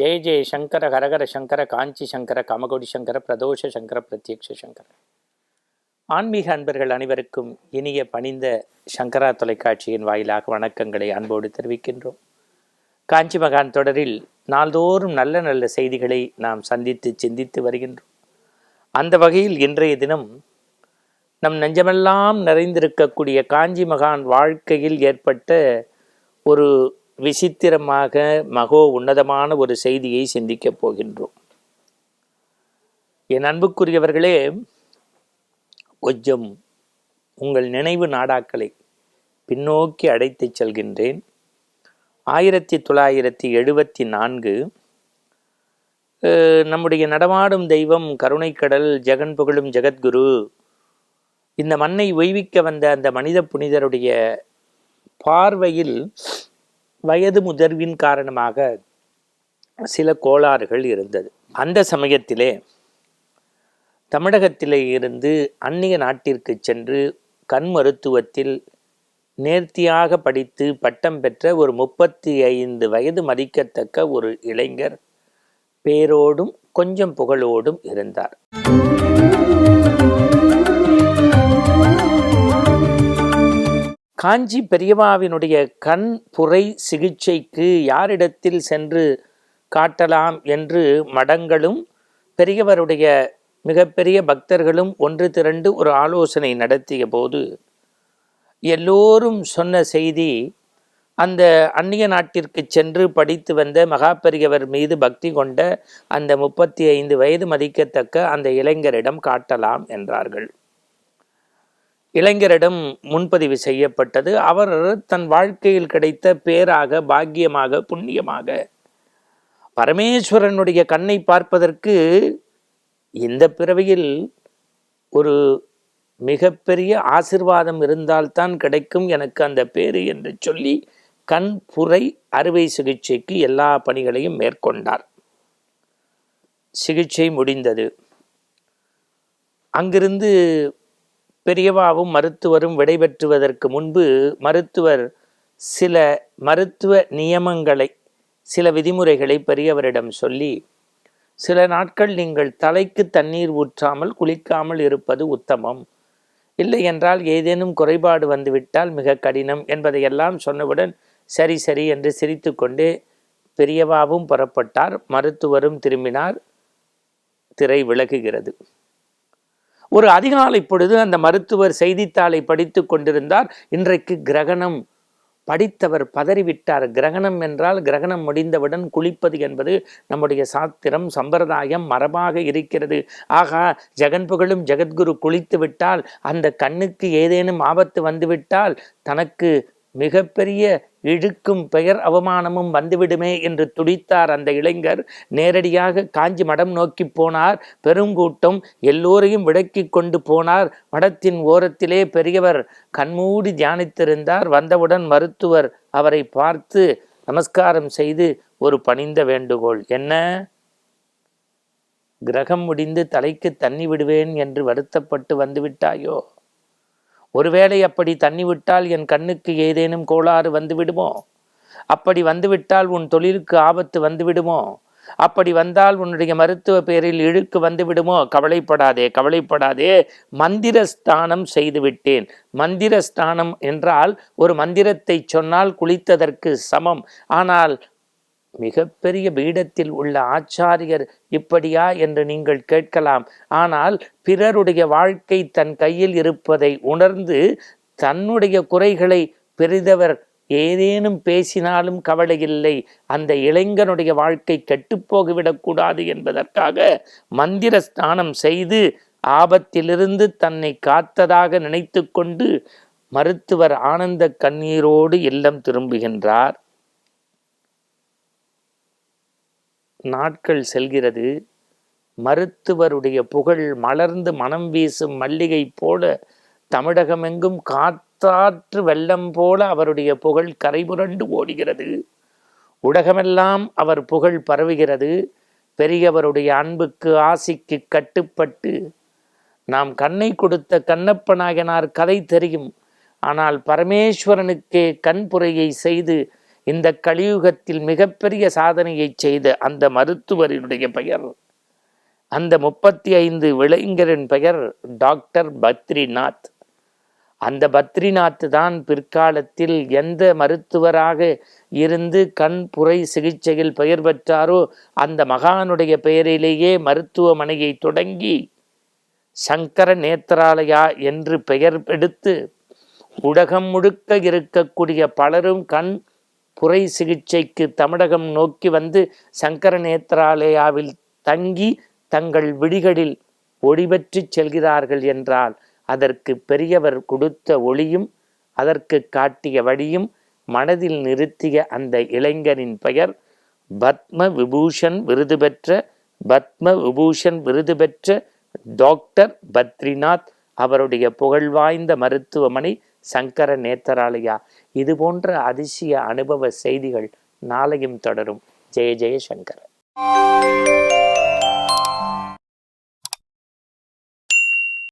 ஜெய ஜெய சங்கர ஹரஹர சங்கர காஞ்சி சங்கர கமகோடி சங்கர பிரதோஷ சங்கர பிரத்யக்ஷ சங்கர. ஆன்மீக அன்பர்கள் அனைவருக்கும் இனிய பணிந்த சங்கரா தொலைக்காட்சியின் வாயிலாக வணக்கங்களை அன்போடு தெரிவிக்கின்றோம். காஞ்சி மகான் தொடரில் நாள்தோறும் நல்ல நல்ல செய்திகளை நாம் சந்தித்து சிந்தித்து வருகின்றோம். அந்த வகையில் இன்றைய தினம் நம் நெஞ்சமெல்லாம் நிறைந்திருக்கக்கூடிய காஞ்சி மகான் வாழ்க்கையில் ஏற்பட்ட ஒரு விசித்திரமாக மகோ உன்னதமான ஒரு செய்தியை சிந்திக்கப் போகின்றோம். என் அன்புக்குரியவர்களே கொஞ்சம் உங்கள் நினைவு நாடாக்களை பின்னோக்கி அடைத்துச் செல்கின்றேன். ஆயிரத்தி தொள்ளாயிரத்தி எழுபத்தி நான்கு நம்முடைய நடமாடும் தெய்வம் கருணைக்கடல் ஜெகன் புகழும் ஜெகத்குரு இந்த மண்ணை ஒய்விக்க வந்த அந்த மனித புனிதருடைய பார்வையில் வயது முதிர்வின் காரணமாக சில கோளாறுகள் இருந்தது. அந்த சமயத்திலே தமிழகத்திலே இருந்து அந்நிய நாட்டிற்கு சென்று கண் மருத்துவத்தில் நேர்த்தியாக படித்து பட்டம் பெற்ற ஒரு முப்பத்தி ஐந்து வயது மதிக்கத்தக்க ஒரு இளைஞர் பேரோடும் கொஞ்சம் புகழோடும் இருந்தார். காஞ்சி பெரியவாவினுடைய கண் புரை சிகிச்சைக்கு யாரிடத்தில் சென்று காட்டலாம் என்று மடங்களும் பெரியவருடைய மிகப்பெரிய பக்தர்களும் ஒன்று திரண்டு ஒரு ஆலோசனை நடத்திய போது எல்லோரும் சொன்ன செய்தி அந்த அந்நிய நாட்டிற்கு சென்று படித்து வந்த மகா பெரியவர் மீது பக்தி கொண்ட அந்த முப்பத்தி ஐந்து வயது மதிக்கத்தக்க அந்த இளைஞரிடம் காட்டலாம் என்றார்கள். இளைஞரிடம் முன்பதிவு செய்யப்பட்டது. அவர் தன் வாழ்க்கையில் கிடைத்த பேராக பாக்கியமாக புண்ணியமாக. பரமேஸ்வரனுடைய கண்ணை பார்ப்பதற்கு இந்த பிறவியில் ஒரு மிகப்பெரிய ஆசிர்வாதம் இருந்தால்தான் கிடைக்கும் எனக்கு அந்த பேரு என்று சொல்லி கண் புரை அறுவை சிகிச்சைக்கு எல்லா பணிகளையும் மேற்கொண்டார். சிகிச்சை முடிந்தது. அங்கிருந்து பெரியவாவும் மருத்துவரும் விடைபெற்றுவதற்கு முன்பு மருத்துவர் சில மருத்துவ நியமங்களை சில விதிமுறைகளை பெரியவரிடம் சொல்லி சில நாட்கள் நீங்கள் தலைக்கு தண்ணீர் ஊற்றாமல் குளிக்காமல் இருப்பது உத்தமம். இல்லை என்றால் ஏதேனும் குறைபாடு வந்துவிட்டால் மிக கடினம் என்பதையெல்லாம் சொன்னவுடன் சரி சரி என்று சிரித்துக்கொண்டே பெரியவாவும் புறப்பட்டார். மருத்துவரும் திரும்பினார். திரை விலகுகிறது. ஒரு அதிகாலை பொழுது அந்த மருத்துவர் செய்தித்தாளை படித்து கொண்டிருந்தார். இன்றைக்கு கிரகணம். படித்தவர் பதறிவிட்டார். கிரகணம் என்றால் கிரகணம் முடிந்தவுடன் குளிப்பது என்பது நம்முடைய சாத்திரம் சம்பிரதாயம் மரபாக இருக்கிறது. ஆகா ஜெகன் புகழும் ஜெகத்குரு குளித்து விட்டால் அந்த கண்ணுக்கு ஏதேனும் ஆபத்து வந்துவிட்டால் தனக்கு மிகப்பெரிய இழுக்கும் பெயர் அவமானமும் வந்துவிடுமே என்று துடித்தார் அந்த இளைஞர். நேரடியாக காஞ்சி மடம் நோக்கி போனார். பெருங்கூட்டம் எல்லோரையும் விடக்கி கொண்டு போனார். மடத்தின் ஓரத்திலே பெரியவர் கண்மூடி தியானித்திருந்தார். வந்தவுடன் மருத்துவர் அவரை பார்த்து நமஸ்காரம் செய்து ஒரு பணிந்த வேண்டுகோள். என்ன? கிரகம் முடிந்து தலைக்கு தண்ணி விடுவேன் என்று வருத்தப்பட்டு வந்துவிட்டாயோ? ஒருவேளை அப்படி தண்ணி விட்டால் என் கண்ணுக்கு ஏதேனும் கோளாறு வந்துவிடுமோ அப்படி வந்துவிட்டால் உன் தொழிலுக்கு ஆபத்து வந்துவிடுமோ அப்படி வந்தால் உன்னுடைய மருத்துவ பேரில் இழுக்கு வந்துவிடுமோ கவலைப்படாதே கவலைப்படாதே. மந்திர ஸ்தானம் மந்திரஸ்தானம் மந்திர ஸ்தானம் என்றால் ஒரு மந்திரத்தை சொன்னால் குளித்ததற்கு சமம். ஆனால் மிகப்பெரிய பீடத்தில் உள்ள ஆச்சாரியர் இப்படியா என்று நீங்கள் கேட்கலாம். ஆனால் பிறருடைய வாழ்க்கை தன் கையில் இருப்பதை உணர்ந்து தன்னுடைய குறைகளை பெரிதவர் ஏதேனும் பேசினாலும் கவலை இல்லை அந்த இளைஞனுடைய வாழ்க்கை கெட்டுப்போகிவிடக்கூடாது என்பதற்காக மந்திர ஸ்நானம் செய்து ஆபத்திலிருந்து தன்னை காத்ததாக நினைத்து கொண்டு மருத்துவர் ஆனந்த கண்ணீரோடு இல்லம் திரும்புகின்றார். நாட்கள் செல்கிறது. மருத்துவருடைய புகழ் மலர்ந்து மனம் வீசும் மல்லிகை போல தமிழகமெங்கும் காத்தாற்று வெள்ளம் போல அவருடைய புகழ் கரைபுரண்டு ஓடுகிறது. உலகமெல்லாம் அவர் புகழ் பரவுகிறது. பெரியவருடைய அன்புக்கு ஆசிக்கு கட்டுப்பட்டு நாம் கண்ணை கொடுத்த கண்ணப்ப நாயனார் கதை தெரியும். ஆனால் பரமேஸ்வரனுக்கே கண்புரையை செய்து இந்த கலியுகத்தில் மிகப்பெரிய சாதனையை செய்த அந்த மருத்துவரினுடைய பெயர் அந்த முப்பத்தி ஐந்து விளைஞரின் பெயர் டாக்டர் பத்ரிநாத். அந்த பத்ரிநாத் தான் பிற்காலத்தில் எந்த மருத்துவராக இருந்து கண் புரை சிகிச்சையில் பெயர் பெற்றாரோ அந்த மகானுடைய பெயரிலேயே மருத்துவமனையை தொடங்கி சங்கர நேத்ராலயா என்று பெயர் எடுத்து உலகம் முழுக்க இருக்கக்கூடிய பலரும் கண் புரை சிகிச்சைக்கு தமிழகம் நோக்கி வந்து சங்கரநேத்ராலயாவில் தங்கி தங்கள் விடிகளில் ஒளிபற்றி செல்கிறார்கள் என்றால் அதற்கு பெரியவர் கொடுத்த ஒளியும் அதற்கு காட்டிய வழியும் மனதில் நிறுத்திய அந்த இளைஞரின் பெயர் பத்ம விபூஷன் விருது பெற்ற பத்ம விபூஷன் விருது பெற்ற டாக்டர் பத்ரிநாத் அவருடைய புகழ்வாய்ந்த மருத்துவமனை சங்கர நேத்தராலயா இது போன்ற அதிசய அனுபவ செய்திகள் நாளையும் தொடரும். ஜெய ஜெய சங்கர.